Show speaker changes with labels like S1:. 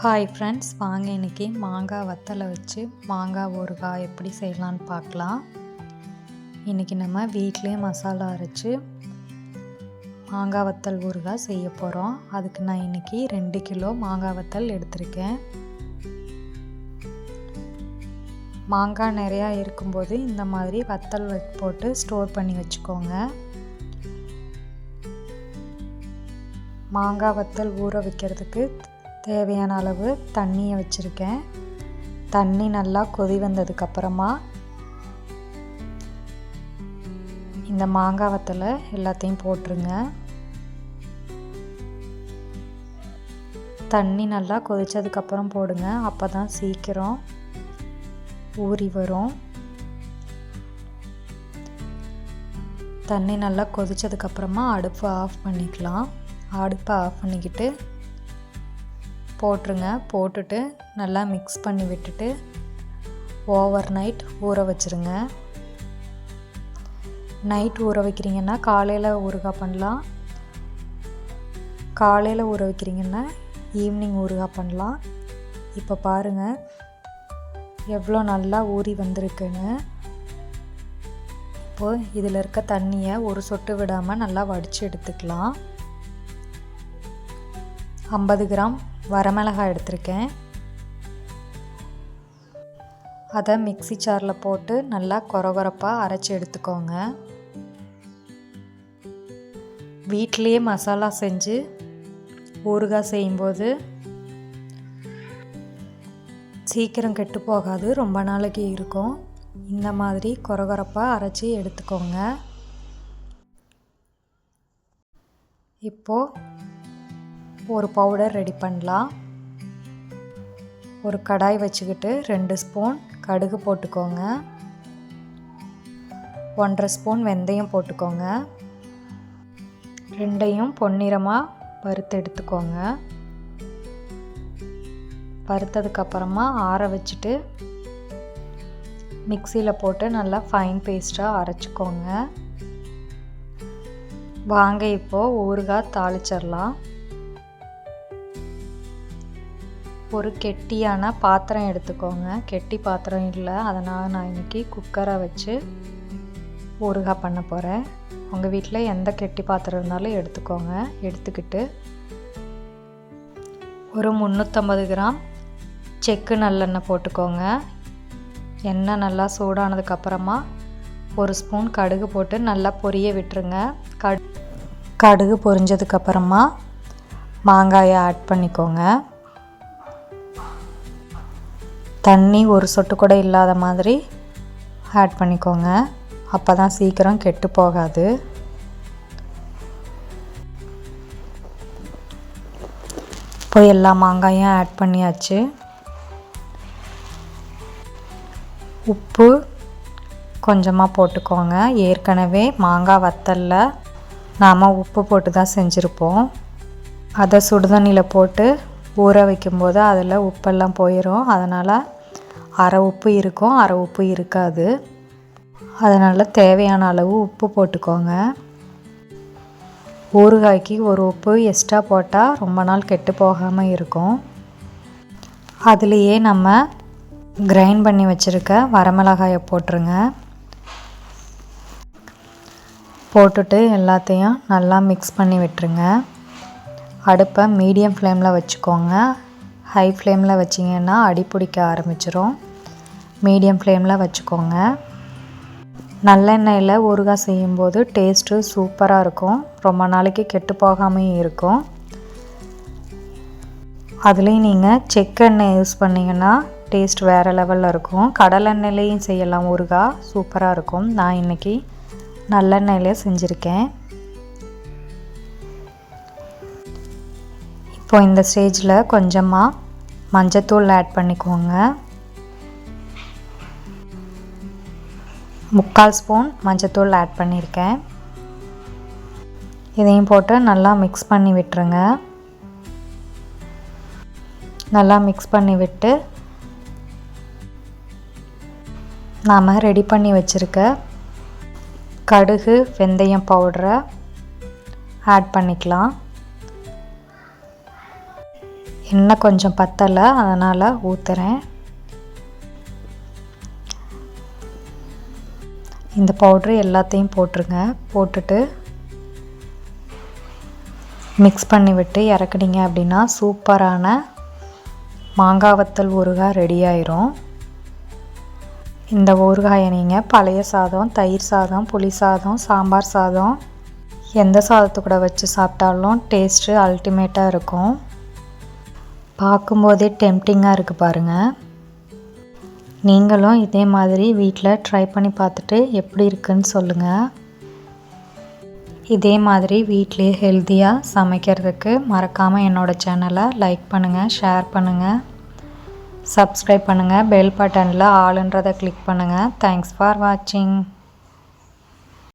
S1: Hi friends வாங்க இன்றைக்கி மாங்காய் வத்தலை வச்சு மாங்காய் ஊறுகாய் எப்படி செய்யலான்னு பார்க்கலாம். இன்றைக்கி நம்ம வீட்டிலே மசாலா அரைச்சி மாங்காய் வத்தல் ஊறுகாய் செய்ய போகிறோம் அதுக்கு நான் இன்றைக்கி ரெண்டு கிலோ மாங்காய் வத்தல் எடுத்திருக்கேன். மாங்காய் நிறையா இருக்கும்போது இந்த மாதிரி வத்தல் போட்டு ஸ்டோர் பண்ணி வச்சுக்கோங்க. மாங்காய் வத்தல் ஊற வைக்கிறதுக்கு தேவையான அளவு தண்ணியை வச்சுருக்கேன். தண்ணி நல்லா கொதி வந்ததுக்கப்புறமா இந்த மாங்காய் வத்தலை எல்லாத்தையும் போட்டுருங்க. தண்ணி நல்லா கொதித்ததுக்கப்புறம் போடுங்க. அப்போ தான் சீக்கிரம் ஊறி வரும். தண்ணி நல்லா கொதித்ததுக்கப்புறமா அடுப்பு ஆஃப் பண்ணிக்கலாம். அடுப்பை ஆஃப் பண்ணிக்கிட்டு போட்டுருங்க. போட்டுட்டு நல்லா மிக்ஸ் பண்ணி விட்டுட்டு ஓவர் நைட் ஊற வச்சுருங்க. நைட் ஊற வைக்கிறீங்கன்னா காலையில் ஊறுகாய் பண்ணலாம். காலையில் ஊற வைக்கிறீங்கன்னா ஈவினிங் ஊறுகாய் பண்ணலாம். இப்போ பாருங்கள் எவ்வளோ நல்லா ஊறி வந்திருக்குன்னு. இப்போது இதில் இருக்க தண்ணியை ஒரு சொட்டு விடாமல் நல்லா வடித்து எடுத்துக்கலாம். ஐம்பது கிராம் வரமிளகாய் எடுத்திருக்கேன். அதை மிக்சி சாரில் போட்டு நல்லா கொரகொரப்பாக அரைச்சி எடுத்துக்கோங்க. வீட்லேயே மசாலா செஞ்சு ஊறுகாய் செய்யும்போது சீக்கிரம் கெட்டு போகாது ரொம்ப நாளைக்கு இருக்கும். இந்த மாதிரி கொரகொரப்பாக அரைச்சி எடுத்துக்கோங்க. இப்போது ஒரு பவுடர் ரெடி பண்ணலாம். ஒரு கடாய் வச்சுக்கிட்டு ரெண்டு ஸ்பூன் கடுகு போட்டுக்கோங்க. ஒன்றரை ஸ்பூன் வெந்தயம் போட்டுக்கோங்க. ரெண்டையும் பொன்னிறமாக வறுத்து எடுத்துக்கோங்க. வறுத்ததுக்கப்புறமா ஆற வச்சுட்டு மிக்சியில் போட்டு நல்லா ஃபைன் பேஸ்ட்டாக அரைச்சிக்கோங்க. வாங்க இப்போது ஊறுகாய் தாளிச்சிடலாம். ஒரு கெட்டியான பாத்திரம் எடுத்துக்கோங்க. கெட்டி பாத்திரம் இல்லை. அதனால் நான் இன்றைக்கி குக்கரை வச்சு ஊறுகாய் பண்ண போகிறேன் உங்கள் வீட்டில் எந்த கெட்டி பாத்திரம் இருந்தாலும் எடுத்துக்கோங்க. எடுத்துக்கிட்டு ஒரு முந்நூற்றம்பது கிராம் செக்கு நல்லெண்ணெய் போட்டுக்கோங்க. எண்ணெய் நல்லா சூடானதுக்கப்புறமா ஒரு ஸ்பூன் கடுகு போட்டு நல்லா பொரிய விட்டுருங்க. கடு கடுகு பொரிஞ்சதுக்கப்புறமா மாங்காயை ஆட் பண்ணிக்கோங்க. தண்ணி ஒரு சொட்டு கூட இல்லாத மாதிரி ஆட் பண்ணிக்கோங்க. அப்போ தான் சீக்கிரம் கெட்டு போகாது. இப்போ எல்லா மாங்காயும் ஆட் பண்ணியாச்சு. உப்பு கொஞ்சமாக போட்டுக்கோங்க. ஏற்கனவே மாங்காய் வத்தலில் நாம் உப்பு போட்டு தான் செஞ்சுருப்போம். அதை சுடுதண்ணியில் போட்டு ஊற வைக்கும்போது அதில் உப்பெல்லாம் போயிடும் அதனால் அரை உப்பு இருக்கும் அரை உப்பு இருக்காது. அதனால் தேவையான அளவு உப்பு போட்டுக்கோங்க. ஊறுகாய்க்கு ஒரு உப்பு எக்ஸ்ட்ரா போட்டால் ரொம்ப நாள் கெட்டு போகாமல் இருக்கும். அதுலேயே நம்ம கிரைண்ட் பண்ணி வச்சுருக்க வரமிளகாயை போட்டுருங்க. போட்டுட்டு எல்லாத்தையும் நல்லா மிக்ஸ் பண்ணி விட்டுருங்க. அடுப்பை மீடியம் ஃப்ளேமில் வச்சுக்கோங்க. ஹை ஃப்ளேமில் வச்சிங்கன்னா அடி பிடிக்க ஆரம்பிச்சிரும். மீடியம் ஃப்ளேமில் வச்சுக்கோங்க. நல்லெண்ணெயில் ஊறுகாய் செய்யும்போது டேஸ்ட்டு சூப்பராக இருக்கும். ரொம்ப நாளைக்கு கெட்டு போகாமையும் இருக்கும். அதுலேயும் நீங்கள் செக்கெண்ணெய் யூஸ் பண்ணிங்கன்னா டேஸ்ட் வேறு லெவலில் இருக்கும். கடலெண்ணெயிலையும் செய்யலாம் ஊறுகாய். சூப்பராக இருக்கும். நான் இன்றைக்கி நல்லெண்ணெயிலே செஞ்சுருக்கேன். இப்போ இந்த ஸ்டேஜில் கொஞ்சமாக மஞ்சத்தூள் ஆட் பண்ணிக்கோங்க. முக்கால் ஸ்பூன் மஞ்சத்தூள் ஆட் பண்ணியிருக்கேன். இதையும் போட்டு நல்லா மிக்ஸ் பண்ணி விட்டுருங்க. நல்லா மிக்ஸ் பண்ணி விட்டு நாம் ரெடி பண்ணி வச்சுருக்க கடுகு வெந்தயம் பவுடரை ஆட் பண்ணிக்கலாம். எண்ணெய் கொஞ்சம் பத்தலை அதனால் ஊற்றுறேன் இந்த பவுட்ரு எல்லாத்தையும் போட்டுருங்க. போட்டுட்டு மிக்ஸ் பண்ணி விட்டு இறக்குனீங்க அப்படின்னா சூப்பரான மாங்காவத்தல் ஊறுகாய் ரெடி ஆயிரும். இந்த ஊறுகாயை நீங்கள் பழைய சாதம் தயிர் சாதம் புளி சாதம் சாம்பார் சாதம் எந்த சாதத்து கூட வச்சு சாப்பிட்டாலும் டேஸ்ட்டு அல்டிமேட்டாக இருக்கும். பார்க்கும்போதே டெம்டிங்காக இருக்குது பாருங்கள் நீங்களும் இதே மாதிரி வீட்டில் ட்ரை பண்ணி பார்த்துட்டு எப்படி இருக்குன்னு சொல்லுங்கள் இதே மாதிரி வீட்லேயே ஹெல்த்தியாக சமைக்கிறதுக்கு மறக்காமல் என்னோடய சேனலை லைக் பண்ணுங்கள் ஷேர் பண்ணுங்கள் சப்ஸ்கிரைப் பண்ணுங்கள் பெல் பட்டனில் ஆளுன்றதை கிளிக் பண்ணுங்கள் தேங்க்ஸ் ஃபார் வாட்சிங்